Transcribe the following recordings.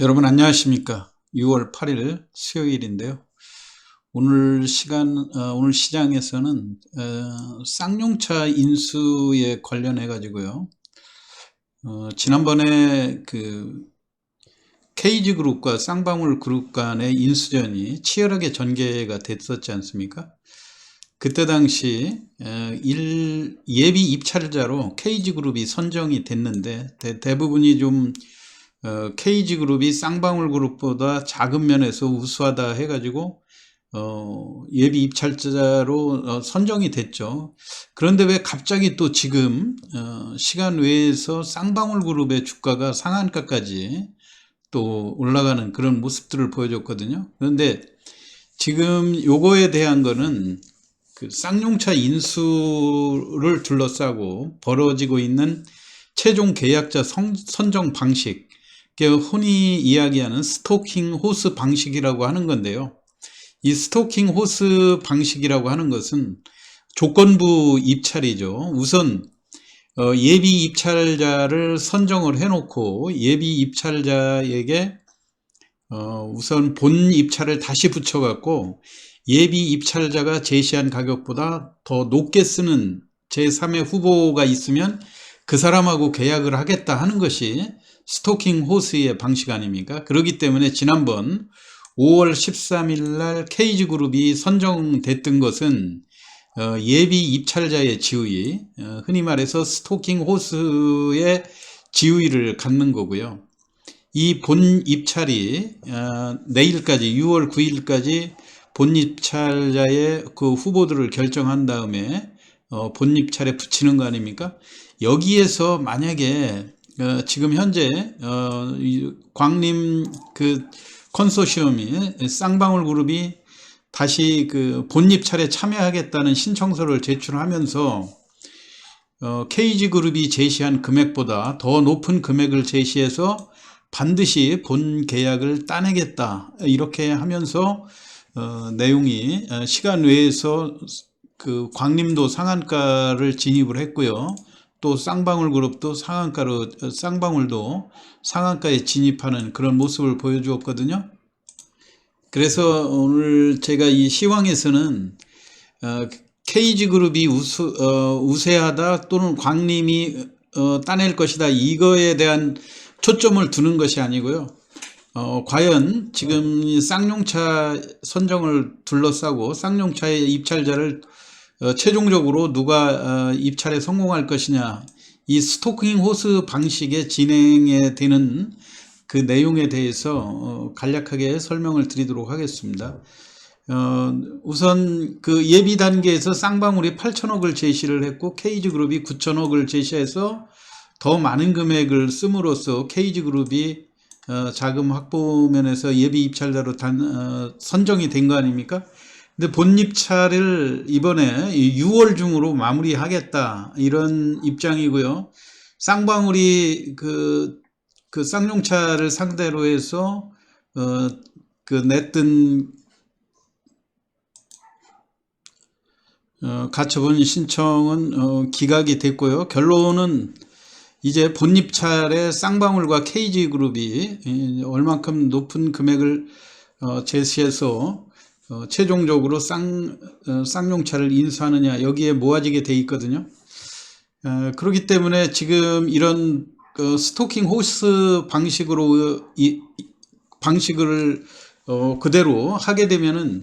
여러분 안녕하십니까? 6월 8일 수요일인데요. 오늘 시간, 어, 오늘 시장에서는 어, 쌍용차 인수에 관련해 가지고요. 어, 지난번에 그 케이지 그룹과 쌍방울 그룹 간의 인수전이 치열하게 전개가 됐었지 않습니까? 그때 당시 예비 입찰자로 케이지 그룹이 선정이 됐는데 대, 대부분이 좀 어, KG 그룹이 쌍방울 그룹보다 작은 면에서 우수하다 해가지고 어, 예비 입찰자로 어, 선정이 됐죠. 그런데 왜 갑자기 또 지금 어, 시간 외에서 쌍방울 그룹의 주가가 상한가까지 또 올라가는 그런 모습들을 보여줬거든요. 그런데 지금 요거에 대한 거는 그 쌍용차 인수를 둘러싸고 벌어지고 있는 최종 계약자 성- 선정 방식, 그 흔히 이야기하는 스토킹 호스 방식이라고 하는 건데요. 이 스토킹 호스 방식이라고 하는 것은 조건부 입찰이죠. 우선 어, 예비 입찰자를 선정을 해놓고 예비 입찰자에게 어, 우선 본 입찰을 다시 붙여갖고 예비 입찰자가 제시한 가격보다 더 높게 쓰는 제3의 후보가 있으면 그 사람하고 계약을 하겠다 하는 것이 스토킹 호스의 방식 아닙니까? 그렇기 때문에 지난번 5월 13일 날 케이지 그룹이 선정됐던 것은 어, 예비 입찰자의 지위, 어, 흔히 말해서 스토킹 호스의 지위를 갖는 거고요. 이 본 입찰이 어, 내일까지 6월 9일까지 본 입찰자의 그 후보들을 결정한 다음에 어, 본 입찰에 붙이는 거 아닙니까? 여기에서 만약에 어, 지금 현재 어, 이 광림 그 컨소시엄이 쌍방울 그룹이 다시 그 본입찰에 참여하겠다는 신청서를 제출하면서 어, KG 그룹이 제시한 금액보다 더 높은 금액을 제시해서 반드시 본 계약을 따내겠다 이렇게 하면서 어, 내용이 어, 시간 외에서 그 광림도 상한가를 진입을 했고요. 또 쌍방울 그룹도 상한가로 어, 쌍방울도 상한가에 진입하는 그런 모습을 보여주었거든요. 그래서 오늘 제가 이 시황에서는 어, KG 그룹이 우수, 어, 우세하다 또는 광림이 어, 따낼 것이다 이거에 대한 초점을 두는 것이 아니고요. 어, 과연 지금 이 쌍용차 선정을 둘러싸고 쌍용차의 입찰자를 어, 최종적으로 누가 어, 입찰에 성공할 것이냐 이 스토킹 호스 방식의 진행에 되는 그 내용에 대해서 어, 간략하게 설명을 드리도록 하겠습니다. 어, 우선 그 예비 단계에서 쌍방울이 8천억을 제시를 했고 케이지 그룹이 9천억을 제시해서 더 많은 금액을 씀으로써 케이지 그룹이 어, 자금 확보 면에서 예비 입찰자로 단, 어, 선정이 된 거 아닙니까? 근데 본 입찰을 이번에 6월 중으로 마무리하겠다 이런 입장이고요. 쌍방울이 그, 그 쌍용차를 상대로 해서 어, 그 냈던 어, 가처분 신청은 어, 기각이 됐고요. 결론은 이제 본입찰에 쌍방울과 KG 그룹이 이, 얼만큼 높은 금액을 어, 제시해서 어, 최종적으로 쌍, 어, 쌍용차를 인수하느냐 여기에 모아지게 돼 있거든요. 어, 그렇기 때문에 지금 이런 그 스토킹 호스 방식으로 이, 이- 방식을 어, 그대로 하게 되면은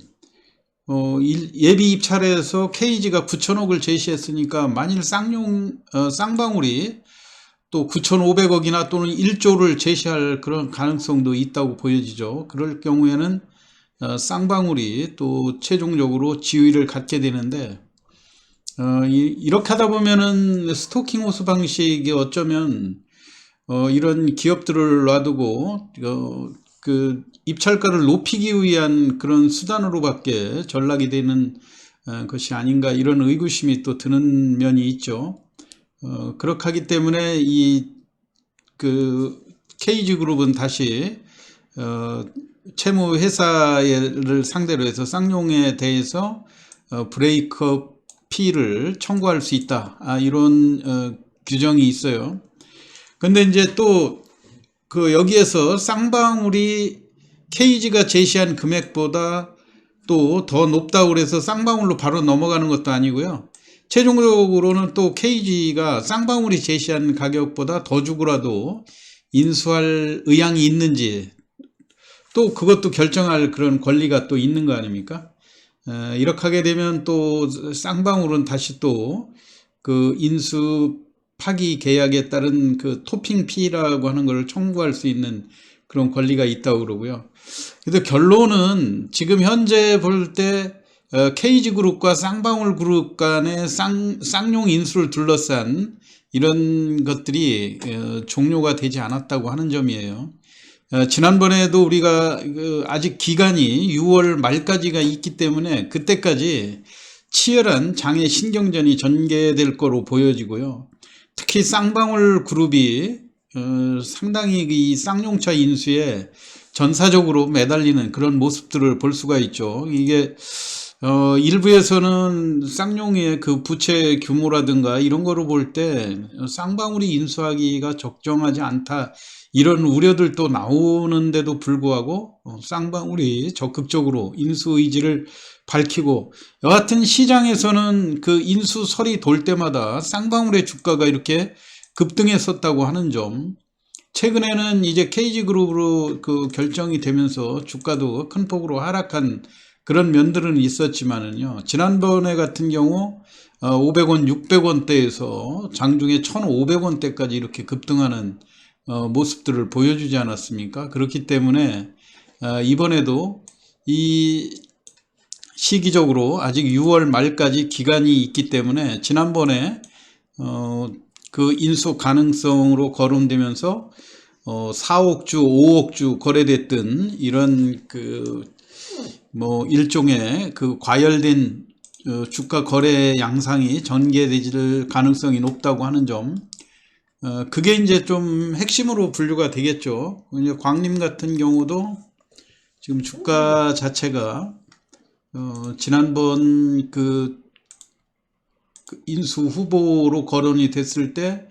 어, 일- 예비 입찰에서 KG가 9천억을 제시했으니까 만일 쌍용 어, 쌍방울이 또 9,500억이나 또는 1조를 제시할 그런 가능성도 있다고 보여지죠. 그럴 경우에는 어, 쌍방울이 또 최종적으로 지위를 갖게 되는데 어, 이, 렇게 하다 보면은 스토킹 호스 방식이 어쩌면 어, 이런 기업들을 놔두고 어, 그 입찰가를 높이기 위한 그런 수단으로밖에 전락이 되는 어, 것이 아닌가 이런 의구심이 또 드는 면이 있죠. 어, 그렇게 하기 때문에 이그 KG 그룹은 다시 어, 채무 회사를 상대로 해서 쌍용에 대해서 어, 브레이크업 피를 청구할 수 있다. 아, 이런 어, 규정이 있어요. 근데 이제 또 그 여기에서 쌍방울이 KG가 제시한 금액보다 또 더 높다고 그래서 쌍방울로 바로 넘어가는 것도 아니고요. 최종적으로는 또 KG가 쌍방울이 제시한 가격보다 더 주고라도 인수할 의향이 있는지 또 그것도 결정할 그런 권리가 또 있는 거 아닙니까? 에, 이렇게 하게 되면 또 쌍방울은 다시 또 그 인수 파기 계약에 따른 그 토핑 피라고 하는 걸 청구할 수 있는 그런 권리가 있다고 그러고요. 그래서 결론은 지금 현재 볼때 KG 그룹과 쌍방울 그룹 간의 쌍, 쌍용 인수를 둘러싼 이런 것들이 어, 종료가 되지 않았다고 하는 점이에요. 어, 지난번에도 우리가 그 아직 기간이 6월 말까지가 있기 때문에 그때까지 치열한 장애 신경전이 전개될 거로 보여지고요. 특히 쌍방울 그룹이 어, 상당히 이 쌍용차 인수에 전사적으로 매달리는 그런 모습들을 볼 수가 있죠. 이게 어, 일부에서는 쌍용의 그 부채 규모라든가 이런 거로 볼 때 쌍방울이 인수하기가 적정하지 않다 이런 우려들도 나오는데도 불구하고 어, 쌍방울이 적극적으로 인수 의지를 밝히고 여하튼 시장에서는 그 인수설이 돌 때마다 쌍방울의 주가가 이렇게 급등했었다고 하는 점 최근에는 이제 KG그룹으로 그 결정이 되면서 주가도 큰 폭으로 하락한 그런 면들은 있었지만은요. 지난번에 같은 경우 500원, 600원대에서 장중에 1,500원대까지 이렇게 급등하는 어, 모습들을 보여주지 않았습니까? 그렇기 때문에 어, 이번에도 이 시기적으로 아직 6월 말까지 기간이 있기 때문에 지난번에 어, 그 인수 가능성으로 거론되면서 어, 4억 주, 5억 주 거래됐던 이런 그 뭐 일종의 그 과열된 어, 주가 거래 양상이 전개될 가능성이 높다고 하는 점, 어, 그게 이제 좀 핵심으로 분류가 되겠죠. 이제 광림 같은 경우도 지금 주가 자체가 어, 지난번 그, 그 인수 후보로 거론이 됐을 때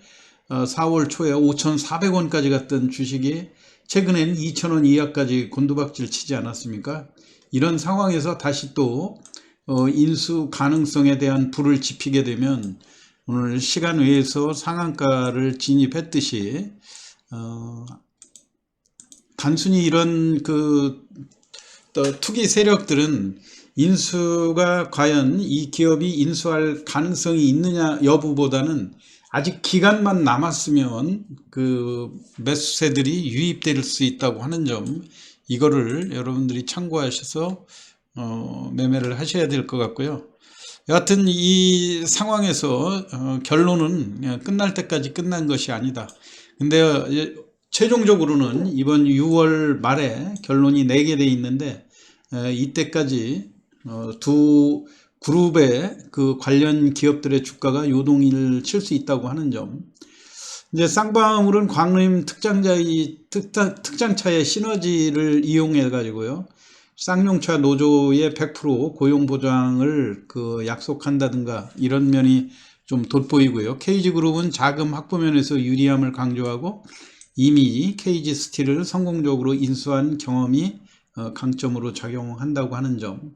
어, 4월 초에 5,400원까지 갔던 주식이 최근엔 2,000원 이하까지 곤두박질 치지 않았습니까? 이런 상황에서 다시 또 어, 인수 가능성에 대한 불을 지피게 되면 오늘 시간 외에서 상한가를 진입했듯이 어, 단순히 이런 그 투기 세력들은 인수가 과연 이 기업이 인수할 가능성이 있느냐 여부보다는 아직 기간만 남았으면 그 매수세들이 유입될 수 있다고 하는 점 이거를 여러분들이 참고하셔서 어, 매매를 하셔야 될 것 같고요. 여하튼 이 상황에서 어, 결론은 끝날 때까지 끝난 것이 아니다. 근데 최종적으로는 이번 6월 말에 결론이 내게 돼 있는데 에, 이때까지 어, 두 그룹의 그 관련 기업들의 주가가 요동을 칠 수 있다고 하는 점. 이제 쌍방울은 광림 특장자의 특장, 특장차의 시너지를 이용해 가지고요. 쌍용차 노조의 100% 고용 보장을 그 약속한다든가 이런 면이 좀 돋보이고요. KG그룹은 자금 확보 면에서 유리함을 강조하고 이미 KG 스틸을 성공적으로 인수한 경험이 어, 강점으로 작용한다고 하는 점.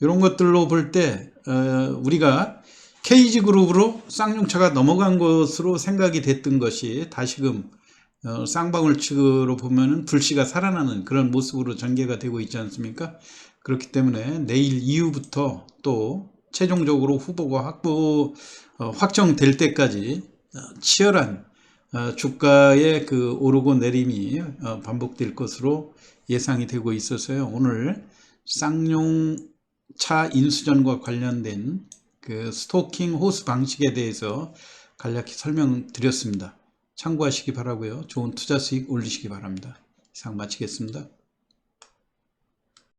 이런 것들로 볼때 어, 우리가 KG그룹으로 쌍용차가 넘어간 것으로 생각이 됐던 것이 다시금 어, 쌍방울 측으로 보면은 불씨가 살아나는 그런 모습으로 전개가 되고 있지 않습니까? 그렇기 때문에 내일 이후부터 또 최종적으로 후보가 확보 어, 확정될 때까지 어, 치열한 어, 주가의 그 오르고 내림이 어, 반복될 것으로 예상이 되고 있어서요. 오늘 쌍용차 인수전과 관련된 그 스토킹 호스 방식에 대해서 간략히 설명드렸습니다. 참고하시기 바라고요. 좋은 투자 수익 올리시기 바랍니다. 이상 마치겠습니다.